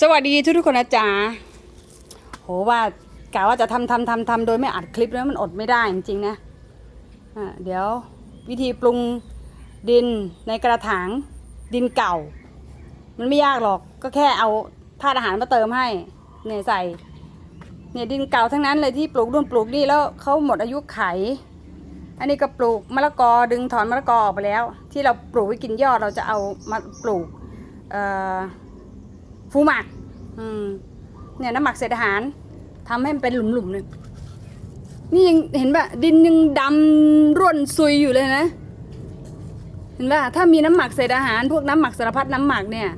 สวัสดีทุกทุกคนนะจ๊ะโหว่ากะว่าจะทำทำทำทำโดยไม่อัดคลิปแล้วมันอดไม่ได้จริงๆนะอะเดี๋ยววิธีปรุงดินในกระถางดินเก่า มันไม่ยากหรอกก็แค่เอาธาตุอาหารมาเติมให้เนี่ยใส่เนี่ยดินเก่าทั้งนั้นเลยที่ปลูกรุ่นปลูกนี่แล้วเขาหมดอายุไข อันนี้ก็ปลูกมะละกอดึงถอนมะละกอออกไปแล้ว ที่เราปลูกไว้กินยอดเราจะเอามาปลูกเอ่อ ฟูหมักอืมเนี่ยน้ำหมักเศษอาหารทำให้มันเป็นหลุมๆหนึ่งนี่ยังเห็นปะดินยังดำร่วนซุยอยู่เลยนะ เห็นปะถ้ามีน้ำหมักเศษอาหาร พวกน้ำหมักสารพัดน้ำหมักเนี่ย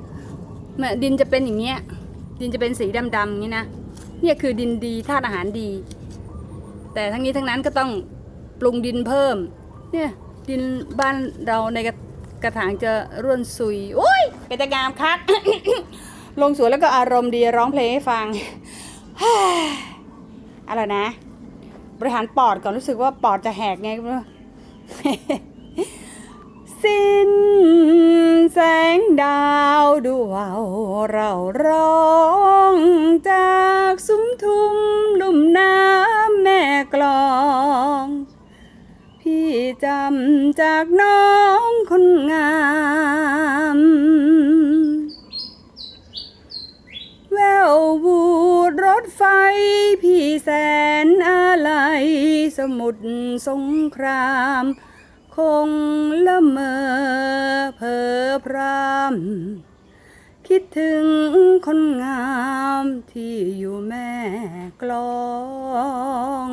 เนี่ยดินจะเป็นอย่างเงี้ย ดินจะเป็นสีดำๆอย่างนี้นะเนี่ยคือดินดีธาตุอาหารดี แต่ทั้งนี้ทั้งนั้นก็ต้องปรุงดินเพิ่ม เนี่ยดินบ้านเราในกระกระถางจะร่วนซุยโอ้ยเป็นตะงามคัก ลงสวนแล้วก็อารมณ์ดีร้องเพลงให้ฟังอะไรนะ บริหารปอดก่อนรู้สึกว่าปอดจะแหกไงก็สิ้นแสงดาวดวงเราร้อ มุทรสงคราม คงละเมอเพอพรำคิดถึงคนงามที่อยู่แม่กลอง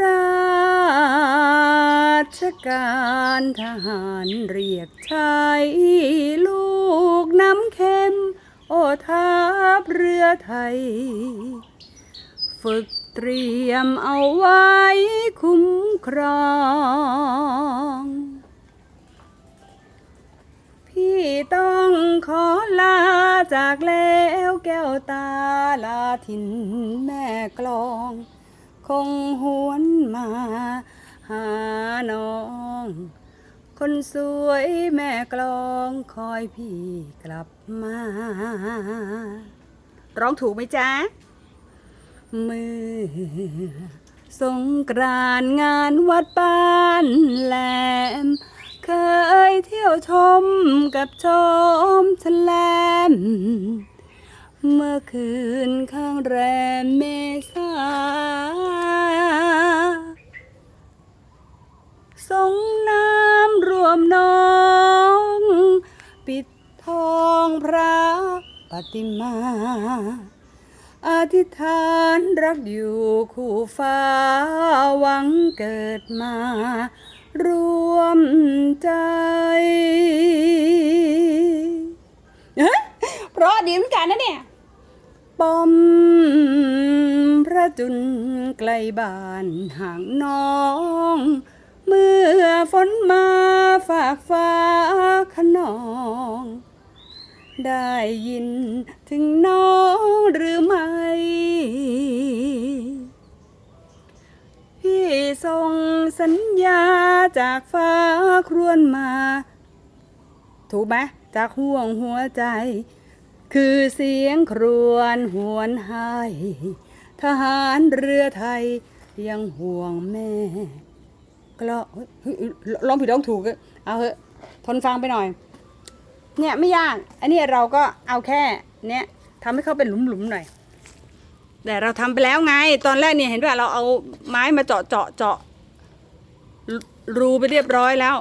ราชการทหารเรียกชายลูกน้ำเค็ม โอทัพเรือไทย ฝึกเตรียมเอาไว้คุ้มครอง พี่ต้องขอลาจากแล้วแก้วตาลาถิ่นแม่กลอง คงหวนมาหาน้อง คนสวยแม่กลองคอยพี่กลับมา ร้องถูกไหมจ๊ะ เมื่อสงกรานต์งานวัดบ้านแหลม เคยเที่ยวชมกับชมแฉลม เมื่อคืนข้างแรมเมษาสงน้ำรวมน้อง ปิดทองพระปฏิมา ธิษฐานรักอยู่คู่ฟ้าหวังเกิดมารวมใจเพราะดีเหมือนกันนะเนี่ยปอมพระจุนไกลบ้านห่างน้อง เมื่อฝนมาฝากฟ้าขนอง ได้ยินถึงน้องหรือไม่ พี่ส่งสัญญาจากฟ้าครวนมา ถูกไหมจากห่วงหัวใจ คือเสียงครวญหวนหายทหารเรือไทยยังห่วงแม่ก็ร้องเฮ้ยเฮ้ยร้องผิดร้องถูกก็เอาเถอะทนฟังไปหน่อย เนี่ยไม่ยาก อันนี้เราก็เอาแค่เนี้ยทำให้เขาเป็นหลุมๆหน่อย แต่เราทำไปแล้วไง ตอนแรกเนี่ยเห็นว่าเราเอาไม้มาเจาะเจาะเจาะรูไปเรียบร้อยแล้ว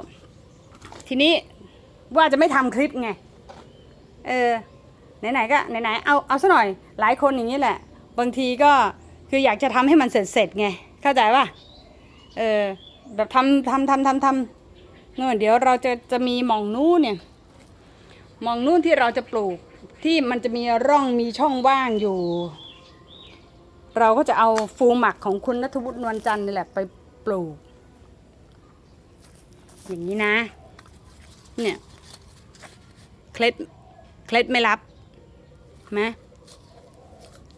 ทีนี้ว่าจะไม่ทำคลิปไง เออไหนๆก็ไหนๆเอาเอาซะหน่อย หลายคนอย่างนี้แหละ บางทีก็คืออยากจะทำให้มันเสร็จเสร็จไง เข้าใจป่ะ เออแบบทำทำทำทำทำนู่นเดี๋ยวเราจะจะมีหมองนู้นเนี่ย มองนู้นที่เราจะปลูกที่มันจะมีร่องมีช่องว่างอยู่ เราก็จะเอาฟูหมักของคุณนัทวุฒินวลจันทร์นี่แหละไปปลูก อย่างนี้นะ เนี่ยเคล็ดเคล็ดไม่รับไหม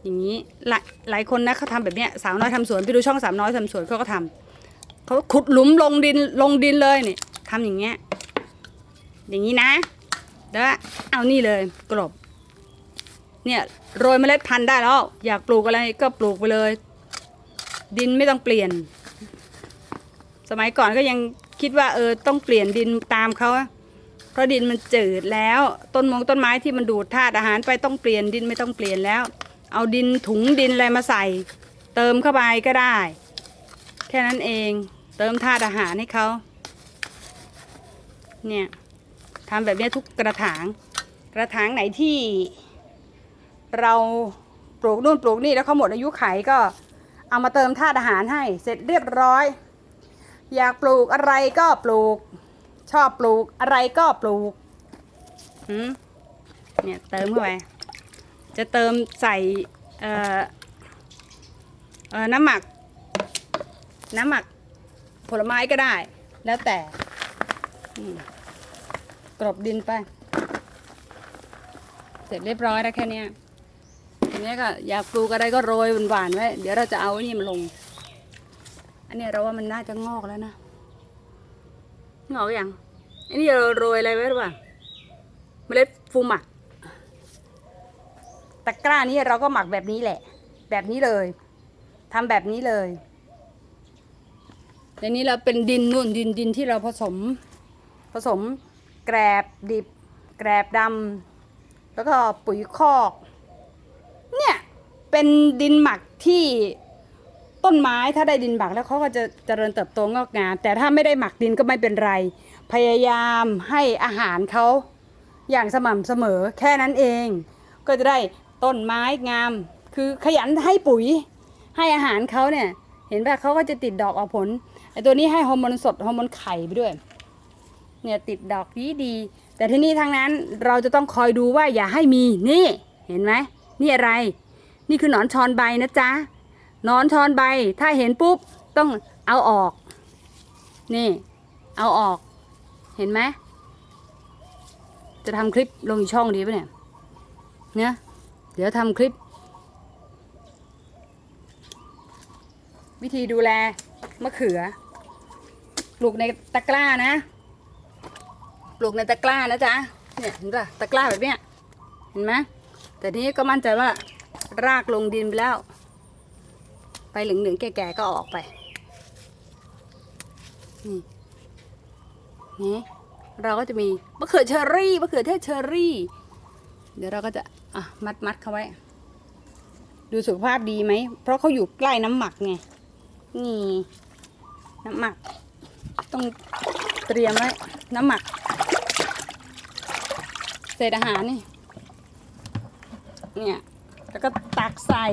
อย่างนี้หลายหลายคนนะเขาทำแบบเนี้ยสาวน้อยทำสวนไปดูช่องสาวน้อยทำสวนเขาก็ทำเขาขุดหลุมลงดินลงดินเลยนี่ทำอย่างเงี้ยอย่างนี้นะ แล้วเอานี่เลยกลบ เนี่ยโรยเมล็ดพันธุ์ได้แล้ว อยากปลูกอะไรก็ปลูกไปเลย ดินไม่ต้องเปลี่ยน สมัยก่อนก็ยังคิดว่าเออต้องเปลี่ยนดินตามเขาเพราะดินมันจืดแล้ว ต้นมงต้นไม้ที่มันดูดธาตุอาหารไปต้องเปลี่ยนดินไม่ต้องเปลี่ยนแล้ว เอาดินถุงดินอะไรมาใส่ เติมเข้าไปก็ได้ แค่นั้นเองเติมธาตุอาหารให้เขาเนี่ย ทำแบบนี้ทุกกระถาง กระถางไหนที่ เราปลูกนู่นปลูกนี่แล้วเขาหมดอายุไขก็เอามาเติมธาตุอาหารให้ เสร็จเรียบร้อย อยากปลูกอะไรก็ปลูก ชอบปลูกอะไรก็ปลูกหืมเนี่ยเติมเข้าไปจะเติมใส่เอ่อเอ่อน้ำหมัก น้ำหมักผลไม้ก็ได้ แล้วแต่ กรบดินไป เสร็จเรียบร้อยแล้วแค่นี้ทีนี้ก็อยากปลูกอะไรก็โรยหวานๆไว้ เดี๋ยวเราจะเอาอ้นี่มาลง อันนี้เราว่ามันน่าจะงอกแล้วนะ งอกยังอันนี้เราโรยอะไรไว้หรือเปล่าเมล็ดฟูหมักตะกร้านี้เราก็หมักแบบนี้แหละ แบบนี้เลยทำแบบนี้เลยในนี้เราเป็นดินนุ่นดินดินที่เราผสม ผสม แกรบดิบ แกรบดำแล้วก็ปุ๋ยคอก เนี่ย เป็นดินหมักที่ต้นไม้ถ้าได้ดินหมักแล้วเขาก็จะเจริญเติบโตงอกงามแต่ถ้าไม่ได้หมักดินก็ไม่เป็นไร พยายามให้อาหารเขาอย่างสม่ำเสมอแค่นั้นเอง ก็จะได้ต้นไม้งาม คือขยันให้ปุ๋ย ให้อาหารเขาเนี่ย เห็นป่ะเขาก็จะติดดอกออกผลไอตัวนี้ให้ฮอร์โมนสดฮอร์โมนไข่ไปด้วย เนี่ยติดดอกดีดี แต่ที่นี่ทางนั้นเราจะต้องคอยดูว่าอย่าให้มีนี่เห็นไหมนี่อะไร นี่คือหนอนชอนใบนะจ๊ะหนอนชอนใบ ถ้าเห็นปุ๊บต้องเอาออก นี่เอาออก เห็นไหมจะทำคลิปลงอีกช่องดีปะเนี่ยเนี่ยเดี๋ยวทำคลิป วิธีดูแลมะเขือปลูกในตะกร้านะ ปลูกในตะกร้านะจ๊ะเนี่ยเห็นป่ะตะกร้าแบบเนี้ยเห็นไหมแต่นี้ก็มั่นใจว่ารากลงดินไปแล้ว ไปเหลืองๆแก่ๆก็ออกไปนี่นี่เราก็จะมีมะเขือเชอรี่มะเขือเทศเชอรี่ เดี๋ยวเราก็จะอะมัดมัดๆเขาไว้ ดูสุขภาพดีไหม เพราะเขาอยู่ใกล้น้ำหมักไงนี่น้ำหมัก ต้องเตรียมไว้น้ำหมัก เศษอาหารนี่ เนี่ย แล้วก็ตักใส่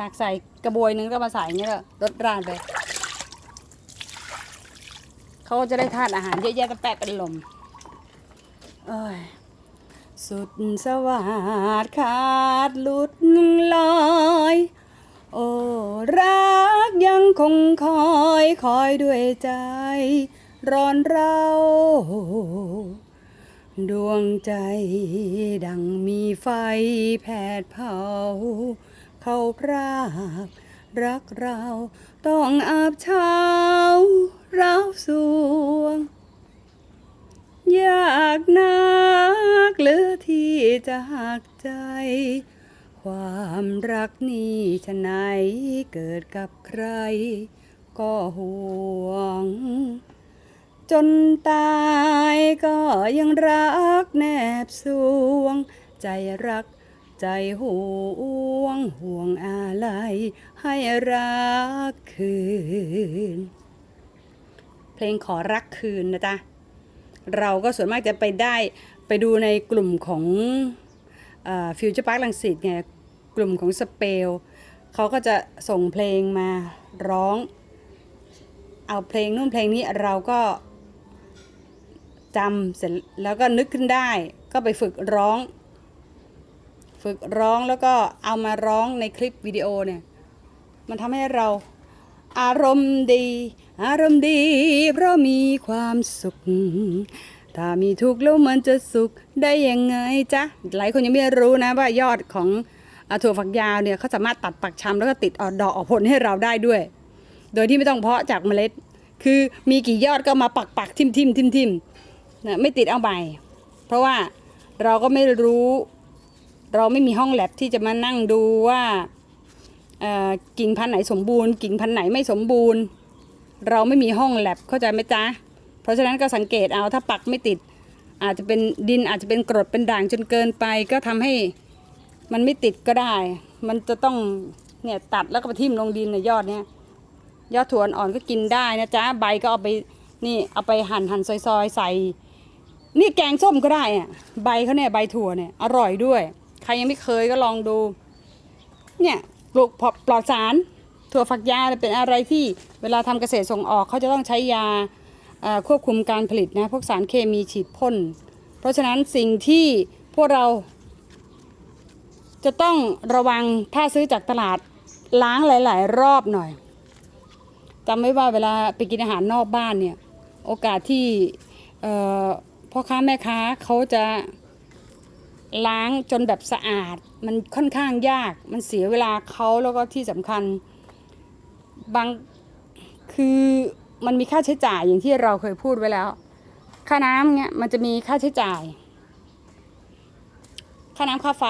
ตักใส่กระบวยหนึงก็มาใส่อย่างเงี้ยก็รดราดไปเขาจะได้ทานอาหารเยอะแยะแปะเป็นลมเอ้ยสุดสวัสดขาดหลุดลอย โอ้รักยังคงคอยคอยด้วยใจ ร้อนเรา ดวงใจดังมีไฟแผดเผา เขาพรากรักเราต้องอาบเช้าเราสวงอยากนักเหลือที่จะหักใจ ความรักนี้ฉะไหนเกิดกับใครก็ห่วง จนตายก็ยังรักแนบสวง ใจรักใจห่วงห่วงอะไรให้รักคืน เพลงขอรักคืนนะจ๊ะ เราก็ส่วนมากจะไปได้ไปดูในกลุ่มของฟิวเจอร์พาร์คลังสิตไงกลุ่มของสเปลเขาก็จะส่งเพลงมาร้อง เอาเพลงนู่นเพลงนี้เราก็ จำเสร็จแล้วก็นึกขึ้นได้ ก็ไปฝึกร้อง ฝึกร้องแล้วก็เอามาร้องในคลิปวิดีโอเนี่ย มันทำให้เราอารมณ์ดี อารมณ์ดี เพราะมีความสุข ถ้ามีทุกข์แล้วมันจะสุขได้ยังไงจ๊ะ หลายคนยังไม่รู้นะว่ายอดของอถั่วฝักยาวเนี่ยเขาสามารถตัดปักชำแล้วก็ติดออดอกออกผลให้เราได้ด้วย โดยที่ไม่ต้องเพาะจากเมล็ด คือมีกี่ยอดก็มาปักปักทิมทิมทิมทิม นะไม่ติดเอาใบเพราะว่าเราก็ไม่รู้ เราไม่มีห้องแลบที่จะมานั่งดูว่ากิ่งพันธุ์ไหนสมบูรณ์กิ่งพันธุ์ไหนไม่สมบูรณ์ เราไม่มีห้องแลบเข้าใจไหมจ๊ะ เพราะฉะนั้นก็สังเกตเอาถ้าปักไม่ติด อาจจะเป็นดินอาจจะเป็นกรดเป็นด่างจนเกินไป ก็ทำให้มันไม่ติดก็ได้ มันจะต้องเนี่ยตัดแล้วก็ไปทิ่มลงดินในยอดเนี่ยยอดถั่วอ่อนก็กินได้นะจ๊ะใบก็เอาไปนี่เอาไปหั่นหั่นซอยๆ ใส่ นี่แกงส้มก็ได้อะใบเขาเนี่ยใบถั่วเนี่ยอร่อยด้วย ใครยังไม่เคยก็ลองดู เนี่ยปลูกปลอดสาร ถั่วฝักยาวเป็นอะไรที่เวลาทำเกษตรส่งออกเขาจะต้องใช้ยาควบคุมการผลิตนะพวกสารเคมีฉีดพ่น เพราะฉะนั้นสิ่งที่พวกเรา จะต้องระวังถ้าซื้อจากตลาดล้างหลาย ๆ รอบหน่อยจำไว้ว่าเวลาไปกินอาหารนอกบ้านเนี่ย โอกาสที่ พ่อค้าแม่ค้าเขาจะล้างจนแบบสะอาด มันค่อนข้างยากมันเสียเวลาเขาแล้วก็ที่สำคัญบางคือมันมีค่าใช้จ่ายอย่างที่เราเคยพูดไว้แล้ว ค่าน้ำเนี่ยมันจะมีค่าใช้จ่าย ค่าน้ำค่าไฟ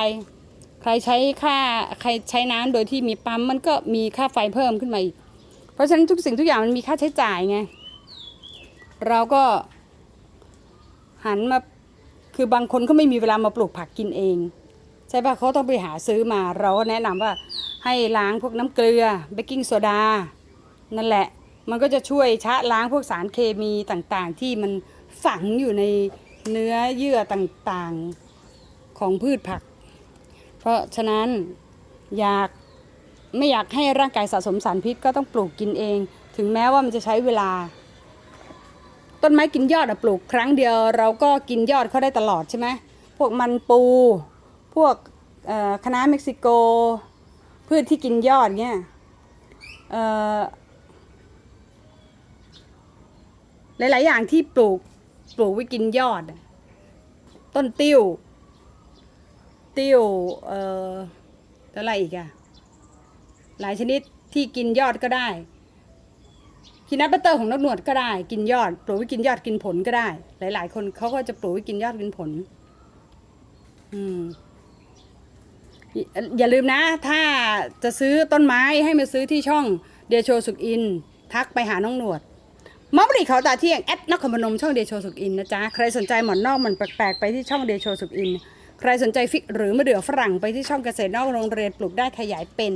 ใครใช้ค่าใครใช้น้ำโดยที่มีปั๊มมันก็มีค่าไฟเพิ่มขึ้นมาอีก เพราะฉะนั้นทุกสิ่งทุกอย่างมันมีค่าใช้จ่ายไงเราก็ หันมาคือบางคนก็ไม่มีเวลามาปลูกผักกินเอง ใช่ปะเขาต้องไปหาซื้อมาเราก็แนะนำว่าให้ล้างพวกน้ำเกลือเบกกิ้งโซดา นั่นแหละ มันก็จะช่วยชะล้างพวกสารเคมีต่างๆ ที่มันฝังอยู่ในเนื้อเยื่อต่างๆของพืชผัก เพราะฉะนั้นอยากไม่อยากให้ร่างกายสะสมสารพิษก็ต้องปลูกกินเอง ถึงแม้ว่ามันจะใช้เวลา ต้นไม้กินยอดอะปลูกครั้งเดียว เราก็กินยอดเขาได้ตลอดใช่ไหมพวกมันปู พวกเอ่อคะเม็กซิโก พืชที่กินยอดเงี้ยหลาย ๆ อย่างที่ปลูกปลูกไว้กินยอด ต้นติ้ว ติ้วเอ่ออะไรอีกอะหลายชนิดที่กินยอดก็ได้ คินัทบัตเตอร์ของนกหนวดก็ได้ กินยอดปลูกไว้กินยอดกินผลก็ได้ หลาย ๆ คนเขาก็จะปลูกไว้กินยอดกินผล อืม อย่าลืมนะ ถ้าจะซื้อต้นไม้ให้มาซื้อที่ช่องเดโชสุกอิน ทักไปหาน้องหนวดมอบริเขาตาเที่ยงแอดนครพนมช่องเดโชสุกอินนะจ๊ะ ใครสนใจหมอนนอกมันแปลกๆ ไปที่ช่องเดโชสุกอิน ใครสนใจฟิกหรือมะเดื่อฝรั่งไปที่ช่องเกษตรนอกโรงเรียนปลูกได้ขยายเป็น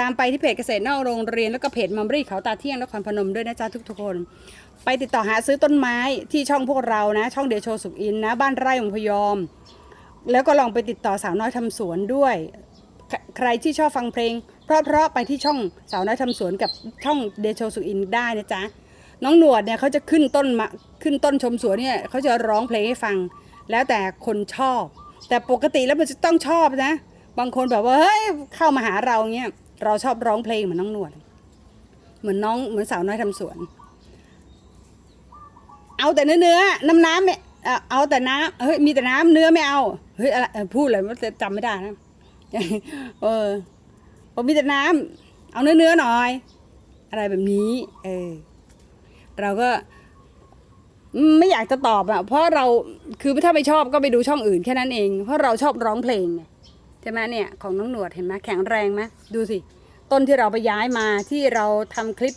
ตามไปที่เพจเกษตรนอกโรงเรียนแล้วก็เพจมัมบรีเขาตาเที่ยงนครพนมด้วยนะจ๊ะทุกๆคน ไปติดต่อหาซื้อต้นไม้ที่ช่องพวกเรานะ ช่องเดโชสุกอินนะ บ้านไร่องพยอม แล้วก็ลองไปติดต่อสาวน้อยทำสวนด้วย ใครที่ชอบฟังเพลง เพราะๆไปที่ช่องสาวน้อยทำสวนกับช่องเดโชสุกอินได้นะจ๊ะน้องหนวดเนี่ยเขาจะขึ้นต้นมาขึ้นต้นชมสวนเนี่ยเขาจะร้องเพลงให้ฟัง แล้วแต่คนชอบ แต่ปกติแล้วมันจะต้องชอบนะ บางคนแบบว่าเฮ้ยเข้ามาหาเราเงี้ย เราชอบร้องเพลงเหมือนน้องหนวด เหมือนน้องเหมือนสาวน้อยทำสวน เอาแต่เนื้อเนื้อน้ำน้ำไม่เอาเอาแต่น้ำเฮ้ยมีแต่น้ำเนื้อไม่เอาเฮ้ยอะไรพูดอะไรมันจำไม่ได้นะเออผมมีแต่น้ำเอาเนื้อเนื้อหน่อย อะไรแบบนี้เออเราก็ไม่อยากจะตอบอะเพราะเราคือถ้าไม่ชอบก็ไปดูช่องอื่นแค่นั้นเอง เพราะเราชอบร้องเพลงไง ช่ไหมเนี่ยของน้องหนวดเห็นไหมแข็งแรงไหมดูสิ ต้นที่เราไปย้ายมาที่เราทำคลิป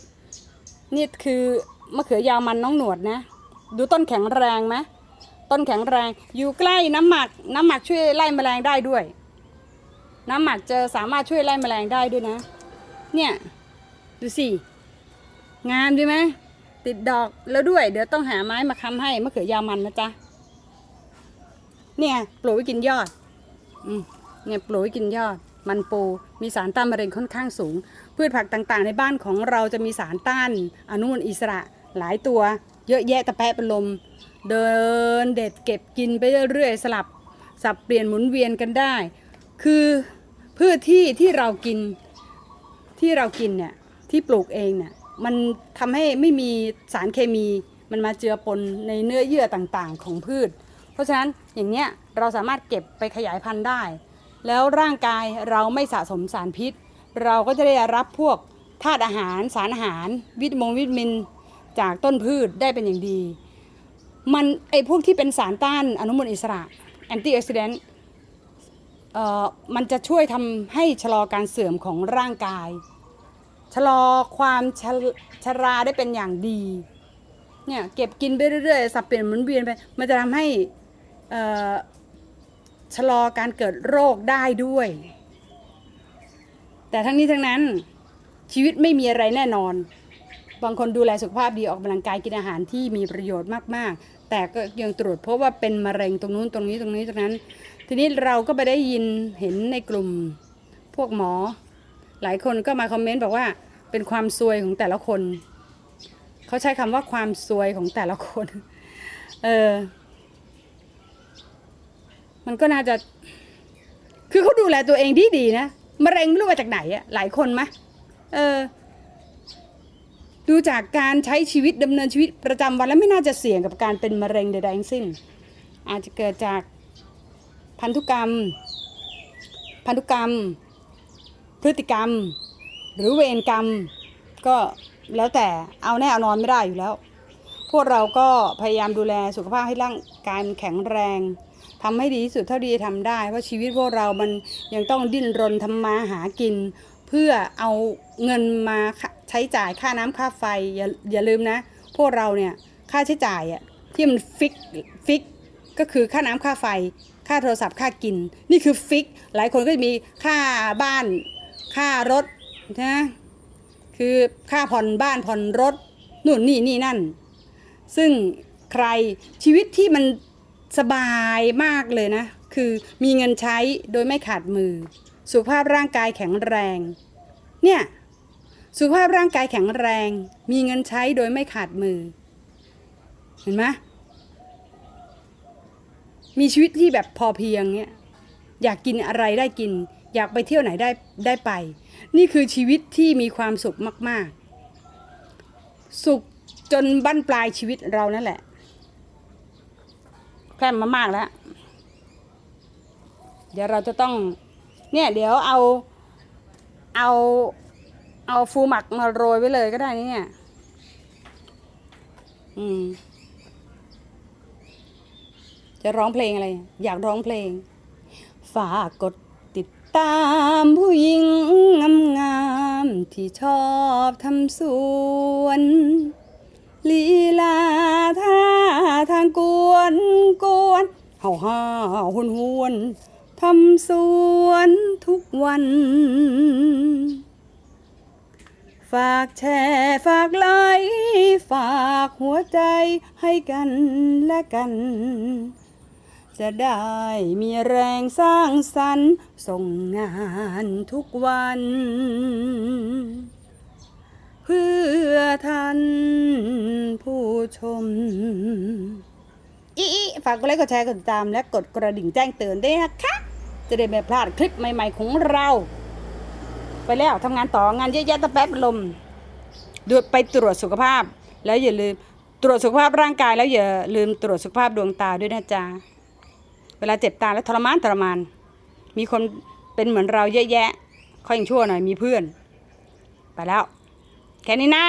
นี่คือมะเขือยาวมันน้องหนวดนะ ดูต้นแข็งแรงไหมต้นแข็งแรง อยู่ใกล้น้ำหมัก น้ำหมักช่วยไล่แมลงได้ด้วย น้ำหมักจะสามารถช่วยไล่แมลงได้ด้วยนะ เนี่ยดูสิ งามดีไหมติดดอกแล้วด้วย เดี๋ยวต้องหาไม้มาค้ำให้มะเขือยาวมันนะจ๊ะเนี่ยปลูกไว้กินยอด อืม เนี่ยปลูกกินยอด มันปู มีสารต้านมะเร็งค่อนข้างสูง พืชผักต่างๆ ในบ้านของเราจะมีสารต้านอนุมูลอิสระหลายตัว เยอะแยะตะแปะเป็นลม เดินเด็ดเก็บกินไปเรื่อยๆสลับสับเปลี่ยนหมุนเวียนกันได้ คือพืชที่ที่เรากินที่เรากินเนี่ยที่ปลูกเองเนี่ยมันทำให้ไม่มีสารเคมีมันมาเจือปนในเนื้อเยื่อต่างๆ ของพืช เพราะฉะนั้นอย่างเนี้ยเราสามารถเก็บไปขยายพันธุ์ได้ แล้วร่างกายเราไม่สะสมสารพิษ เราก็จะได้รับพวกธาตุอาหารสารอาหาร วิตามงวิตามิน จากต้นพืชได้เป็นอย่างดี มันไอพวกที่เป็นสารต้านอนุมูลอิสระแอนตี้ออกซิแดนต์เอ่อมันจะช่วยทำให้ชะลอการเสื่อมของร่างกาย ชะลอความชะชราได้เป็นอย่างดีเนี่ยเก็บกินไปเรื่อยๆ สับเปลี่ยนหมุนเวียนไป มันจะทำให้เอ่อ ชะลอการเกิดโรคได้ด้วย แต่ทั้งนี้ทั้งนั้นชีวิตไม่มีอะไรแน่นอน บางคนดูแลสุขภาพดีออกกำลังกายกินอาหารที่มีประโยชน์มากๆ แต่ก็ยังตรวจพบว่าเป็นมะเร็งตรงนู้นตรงนี้ตรงนี้ตรงนั้น ทีนี้เราก็ไปได้ยินเห็นในกลุ่มพวกหมอ หลายคนก็มาคอมเมนต์บอกว่าเป็นความซวยของแต่ละคน เขาใช้คำว่าความซวยของแต่ละคน เออ มันก็น่าจะ คือเขาดูแลตัวเองดีดีนะมะเร็งไม่รู้มาจากไหนอะหลายคนมะเออ ดูจากการใช้ชีวิตดำเนินชีวิตประจำวันแล้วไม่น่าจะเสี่ยงกับการเป็นมะเร็งใดๆทั้งสิ้น อาจจะเกิดจากพันธุกรรม พันธุกรรม พฤติกรรม หรือเวรกรรม ก็แล้วแต่เอาแน่เอานอนไม่ได้อยู่แล้ว พวกเราก็พยายามดูแลสุขภาพให้ร่างกายมันแข็งแรง ทำให้ดีที่สุดเท่าที่จะทำได้ เพราะชีวิตพวกเรามันยังต้องดิ้นรนทำมาหากิน เพื่อเอาเงินมาใช้จ่ายค่าน้ำค่าไฟอย่าอย่าลืมนะ พวกเราเนี่ยค่าใช้จ่ายอะที่มันฟิกฟิกก็คือค่าน้ำค่าไฟ ค่าโทรศัพท์ค่ากิน นี่คือฟิก หลายคนก็จะมีค่าบ้าน ค่ารถนะคือค่าผ่อนบ้านผ่อนรถนู่นนี่นี่นั่น ซึ่งใครชีวิตที่มัน สบายมากเลยนะ คือมีเงินใช้โดยไม่ขาดมือ สุขภาพร่างกายแข็งแรง เนี่ยสุขภาพร่างกายแข็งแรง มีเงินใช้โดยไม่ขาดมือ เห็นไหมมีชีวิตที่แบบพอเพียงเนี่ยอยากกินอะไรได้กิน อยากไปเที่ยวไหนได้ได้ไป นี่คือชีวิตที่มีความสุขมาก ๆ สุขจนบั้นปลายชีวิตเรานั่นแหละ แพร่มมามากแล้ว เดี๋ยวเราจะต้อง เนี่ย เดี๋ยวเอา เอา เอาฟูหมักมาโรยไว้เลยก็ได้นี่เนี่ย อืม จะร้องเพลงอะไร อยากร้องเพลง ฝากกดติดตามผู้หญิงงามๆที่ชอบทำสวน ลีลาท่าทางกวนกวนเห่าห่าหวนหวนทำสวนทุกวัน ฝากแชร์ฝากไลค์ฝากหัวใจให้กันและกัน จะได้มีแรงสร้างสรรค์ส่งงานทุกวัน พื่อท่านผู้ชม อีฝากกดไลค์กดแชร์กดติดตาม และกดกระดิ่งแจ้งเตือนด้วยนะคะ จะได้ไม่พลาดคลิปใหม่ ๆ ของเรา ไปแล้วทำงานต่องานเยอะแยะตะแป๊บลมดูไปตรวจสุขภาพ แล้วอย่าลืมตรวจสุขภาพร่างกายแล้วอย่าลืมตรวจสุขภาพดวงตาด้วยนะจ๊ะ เวลาเจ็บตาแล้วทรมานทรมาน มีคนเป็นเหมือนเราเยอะแยะ ค่อยยังชั่วหน่อยมีเพื่อน ไปแล้ว แค่นี้นะ